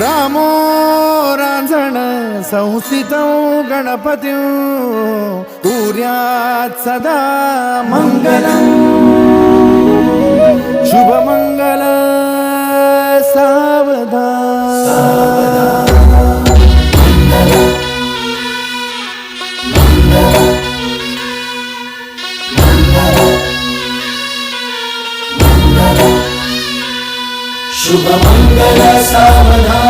ग्रामो रांझण संस्थित गणपती कुर्यात् सदा मङ्गलम् शुभमङ्गल सावधान। शुभमङ्गल सावधान।